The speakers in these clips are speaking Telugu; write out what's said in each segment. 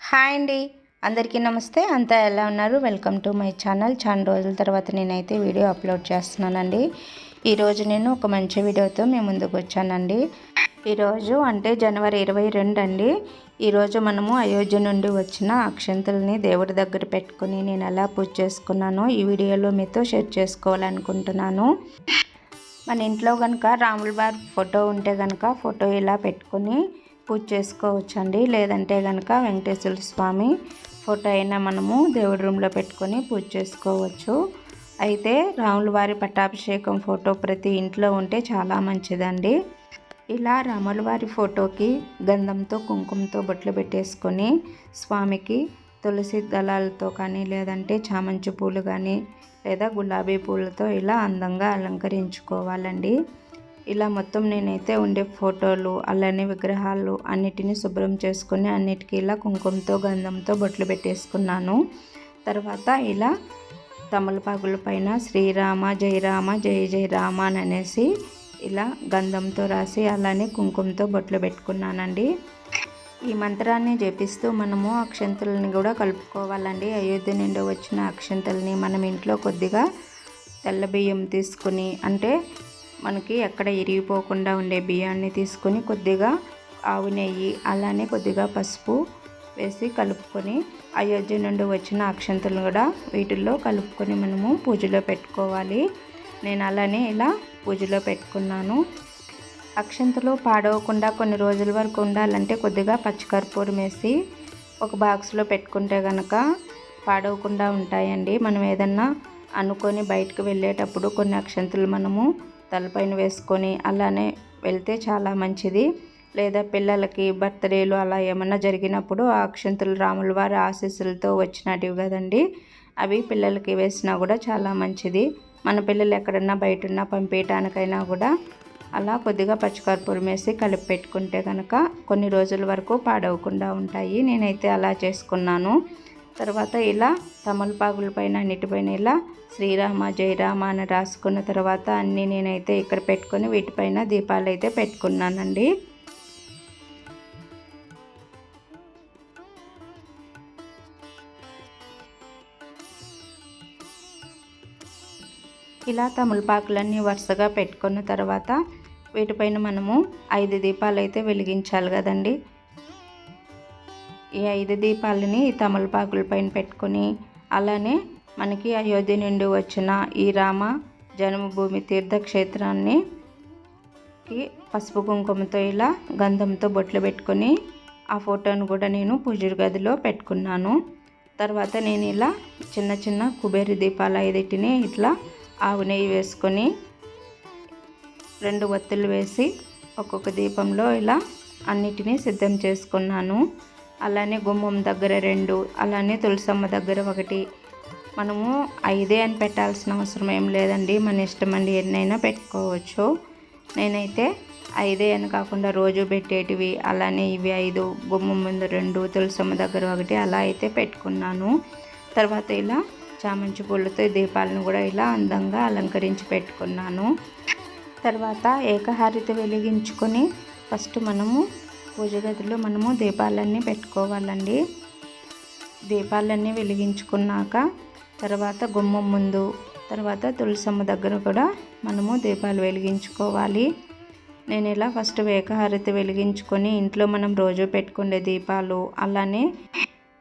హాయ్ అండి. అందరికీ నమస్తే. అంతా ఎలా ఉన్నారు? వెల్కమ్ టు మై ఛానల్ చాలా రోజుల తర్వాత నేనైతే వీడియో అప్లోడ్ చేస్తున్నానండి. ఈరోజు నేను ఒక మంచి వీడియోతో మేము ముందుకు వచ్చానండి. ఈరోజు అంటే జనవరి ఇరవై రెండు అండి. ఈరోజు మనము అయోధ్య నుండి వచ్చిన అక్షంతల్ని దేవుడి దగ్గర పెట్టుకుని నేను ఎలా పూజ చేసుకున్నానో ఈ వీడియోలో మీతో షేర్ చేసుకోవాలనుకుంటున్నాను. మన ఇంట్లో కనుక రాముల వారి ఫోటో ఉంటే కనుక ఫోటో ఇలా పెట్టుకొని పూజ చేసుకోవచ్చండి. లేదంటే కనుక వెంకటేశ్వర స్వామి ఫోటో అయినా మనము దేవుడి రూమ్లో పెట్టుకొని పూజ చేసుకోవచ్చు. అయితే రాముల వారి పట్టాభిషేకం ఫోటో ప్రతి ఇంట్లో ఉంటే చాలా మంచిదండి. ఇలా రాముల వారి ఫోటోకి గంధంతో కుంకుమతో బొట్లు పెట్టేసుకొని స్వామికి తులసి దళాలతో కానీ లేదంటే చామంతి పూలు కానీ లేదా గులాబీ పూలతో ఇలా అందంగా అలంకరించుకోవాలండి. ఇలా మొత్తం నేనైతే ఉండే ఫోటోలు అలానే విగ్రహాలు అన్నిటినీ శుభ్రం చేసుకొని అన్నిటికీ ఇలా కుంకుమతో గంధంతో బొట్లు పెట్టేసుకున్నాను. తర్వాత ఇలా తమలపాకుల పైన శ్రీరామ జయరామ జయ జయరామ అని అనేసి ఇలా గంధంతో రాసి అలానే కుంకుమతో బొట్లు పెట్టుకున్నానండి. ఈ మంత్రాన్ని జపిస్తూ మనము అక్షంతలని కూడా కలుపుకోవాలండి. అయోధ్య నుండి వచ్చిన అక్షంతల్ని మనం ఇంట్లో కొద్దిగా తెల్ల బియ్యం తీసుకుని అంటే మనకి ఎక్కడ ఇరిగిపోకుండా ఉండే బియ్యాన్ని తీసుకొని కొద్దిగా ఆవు నెయ్యి అలానే కొద్దిగా పసుపు వేసి కలుపుకొని అయోధ్య నుండి వచ్చిన అక్షంతలను కూడా వీటిల్లో కలుపుకొని మనము పూజలో పెట్టుకోవాలి. నేను అలానే ఇలా పూజలో పెట్టుకున్నాను. అక్షంతలు పాడవకుండా కొన్ని రోజుల వరకు ఉండాలంటే కొద్దిగా పచ్చికర్పూరం వేసి ఒక బాక్స్లో పెట్టుకుంటే కనుక పాడవకుండా ఉంటాయండి. మనం ఏదన్నా అనుకొని బయటకు వెళ్ళేటప్పుడు కొన్ని అక్షంతలు మనము తలపైన వేసుకొని అలానే వెళ్తే చాలా మంచిది. లేదా పిల్లలకి బర్త్డేలు అలా ఏమన్నా జరిగినప్పుడు ఆ అక్షంతులు రాముల వారి ఆశీస్సులతో వచ్చినటివి కదండి. అవి పిల్లలకి వేసినా కూడా చాలా మంచిది. మన పిల్లలు ఎక్కడన్నా బయట ఉన్నా పంపించడానికైనా కూడా అలా కొద్దిగా పచ్చికర్పూరం వేసి కలిపి పెట్టుకుంటే కనుక కొన్ని రోజుల వరకు పాడవకుండా ఉంటాయి. నేనైతే అలా చేసుకున్నాను. తర్వాత ఇలా తమలపాకుల పైన అన్నిటిపైన ఇలా శ్రీరామ జయరామ అని రాసుకున్న తర్వాత అన్నీ నేనైతే ఇక్కడ పెట్టుకొని వీటిపైన దీపాలు అయితే పెట్టుకున్నానండి. ఇలా తమలపాకులన్నీ వరుసగా పెట్టుకున్న తర్వాత వీటిపైన మనము ఐదు దీపాలు అయితే వెలిగించాలి కదండి. ఈ ఐదు దీపాలని తమలపాకుల పైన పెట్టుకొని అలానే మనకి అయోధ్య నుండి వచ్చిన ఈ రామ జన్మభూమి తీర్థక్షేత్రాన్ని పసుపు కుంకుమతో ఇలా గంధంతో బొట్లు పెట్టుకొని ఆ ఫోటోను కూడా నేను పూజ గదిలో పెట్టుకున్నాను. తర్వాత నేను ఇలా చిన్న చిన్న కుబేరి దీపాలు ఐదిటిని ఇట్లా ఆవు నెయ్యి వేసుకొని రెండు ఒత్తులు వేసి ఒక్కొక్క దీపంలో ఇలా అన్నిటినీ సిద్ధం చేసుకున్నాను. అలానే గుమ్మం దగ్గర రెండు అలానే తులసమ్మ దగ్గర ఒకటి. మనము ఐదే అని పెట్టాల్సిన అవసరం ఏం లేదండి. మన ఇష్టం అండి ఎన్నైనా పెట్టుకోవచ్చు. నేనైతే ఐదే అని కాకుండా రోజు పెట్టేటివి అలానే ఇవి ఐదు గుమ్మం ముందు రెండు తులసమ్మ దగ్గర ఒకటి అలా అయితే పెట్టుకున్నాను. తర్వాత ఇలా చామంతి పూలతో దీపాలను కూడా ఇలా అందంగా అలంకరించి పెట్టుకున్నాను. తర్వాత ఏకహారిత వెలిగించుకొని ఫస్ట్ మనము పూజ గదిలో మనము దీపాలన్నీ పెట్టుకోవాలండి. దీపాలన్నీ వెలిగించుకున్నాక తర్వాత గుమ్మం ముందు తర్వాత తులసమ్మ దగ్గర కూడా మనము దీపాలు వెలిగించుకోవాలి. నేను ఇలా ఫస్ట్ వేకహారతి వెలిగించుకొని ఇంట్లో మనం రోజు పెట్టుకునే దీపాలు అలానే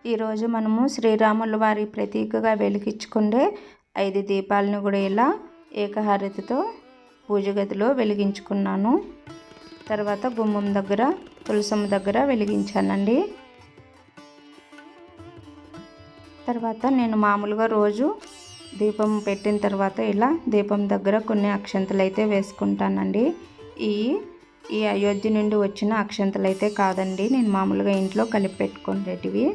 ఈరోజు మనము శ్రీరాముల వారి ప్రతీకగా వెలిగించుకుండే ఐదు దీపాలను కూడా ఇలా ఏకహారతితో పూజ గదిలో వెలిగించుకున్నాను. తర్వాత గుమ్మం దగ్గర తులసమ్మ దగ్గర వెలిగించానండి. తర్వాత నేను మామూలుగా రోజు దీపం పెట్టిన తర్వాత ఇలా దీపం దగ్గర కొన్ని అక్షంతలు అయితే వేసుకుంటానండి. ఈ ఈ అయోధ్య నుండి వచ్చిన అక్షంతలు అయితే కాదండి. నేను మామూలుగా ఇంట్లో కలిపి పెట్టుకునేటివి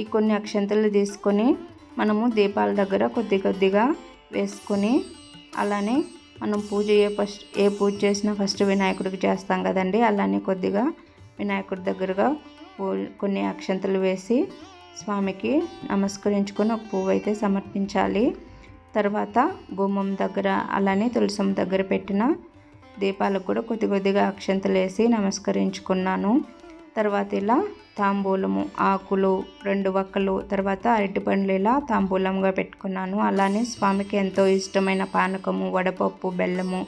ఈ కొన్ని అక్షంతలు తీసుకొని మనము దీపాల దగ్గర కొద్ది కొద్దిగా వేసుకొని అలానే మనం పూజ ఏ ఫస్ట్ ఏ పూజ చేసినా ఫస్ట్ వినాయకుడికి చేస్తాం కదండి. అలానే కొద్దిగా వినాయకుడి దగ్గరగా కొన్ని అక్షంతలు వేసి స్వామికి నమస్కరించుకొని ఒక పువ్వు అయితే సమర్పించాలి. తర్వాత గుమ్మం దగ్గర అలానే తులసం దగ్గర పెట్టిన దీపాలకు కూడా కొద్ది కొద్దిగా అక్షంతలు వేసి నమస్కరించుకున్నాను. తర్వాత ఇలా తాంబూలము ఆకులు రెండు వక్కలు తర్వాత అరటిపండ్లు ఇలా తాంబూలంగా పెట్టుకున్నాను. అలానే స్వామికి ఎంతో ఇష్టమైన పానకము వడపప్పు బెల్లము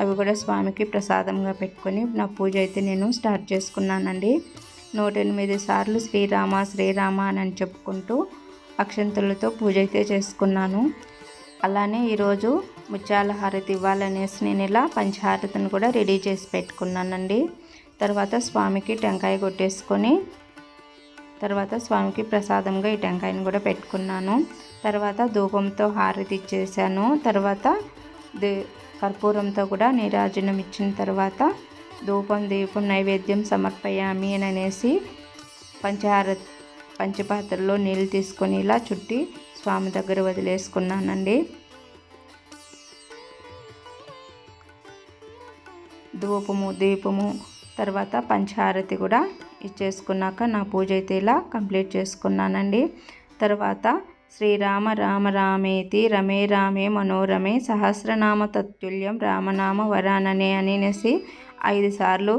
అవి కూడా స్వామికి ప్రసాదంగా పెట్టుకొని నా పూజ అయితే నేను స్టార్ట్ చేసుకున్నానండి. నూట ఎనిమిది సార్లు శ్రీరామ శ్రీరామ అని చెప్పుకుంటూ అక్షంతులతో పూజ అయితే చేసుకున్నాను. అలానే ఈరోజు ముత్యాల హారతి ఇవ్వాలనేసి నేను ఇలా పంచహారతిని కూడా రెడీ చేసి పెట్టుకున్నానండి. తర్వాత స్వామికి టెంకాయ కొట్టేసుకొని తర్వాత స్వామికి ప్రసాదంగా ఈ టెంకాయని కూడా పెట్టుకున్నాను. తర్వాత ధూపంతో హారతి ఇచ్చేసాను. తర్వాత కర్పూరంతో కూడా నీరాజనం ఇచ్చిన తర్వాత ధూపం దీపం నైవేద్యం సమర్పయామి అని అనేసి పంచహార పంచపాత్రలో నీళ్ళు తీసుకొని ఇలా చుట్టి స్వామి దగ్గర వదిలేసుకున్నానండి. ధూపము దీపము తర్వాత పంచహారతి కూడా ఇచ్చేసుకున్నాక నా పూజ అయితే ఇలా కంప్లీట్ చేసుకున్నానండి. తర్వాత శ్రీరామ రామ రామేతి రమే రామే మనోరమే సహస్రనామ తత్తుల్యం రామనామ వరాననే అనేసి ఐదు సార్లు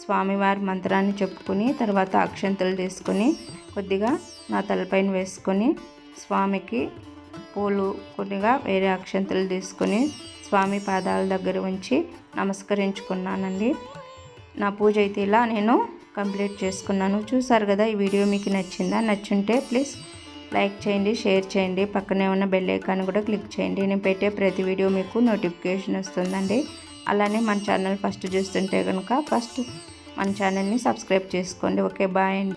స్వామివారి మంత్రాన్ని చెప్పుకుని తర్వాత అక్షంతలు తీసుకుని కొద్దిగా నా తలపైన వేసుకొని స్వామికి పూలు కొద్దిగా వేరే అక్షంతలు తీసుకొని స్వామి పాదాల దగ్గర ఉంచి నమస్కరించుకున్నానండి. నా పూజ అయితే ఇలా నేను కంప్లీట్ చేసుకున్నాను. చూసారు కదా ఈ వీడియో మీకు నచ్చిందా? నచ్చుంటే ప్లీజ్ లైక్ చేయండి షేర్ చేయండి. పక్కనే ఉన్న బెల్ ఐకాన్ కూడా క్లిక్ చేయండి. నేను పెట్టే ప్రతి వీడియో మీకు నోటిఫికేషన్ వస్తుందండి. అలానే మన ఛానల్ ఫస్ట్ చూస్తుంటే కనుక ఫస్ట్ మన ఛానల్ని సబ్స్క్రైబ్ చేసుకోండి. ఓకే బాయ్ అండి.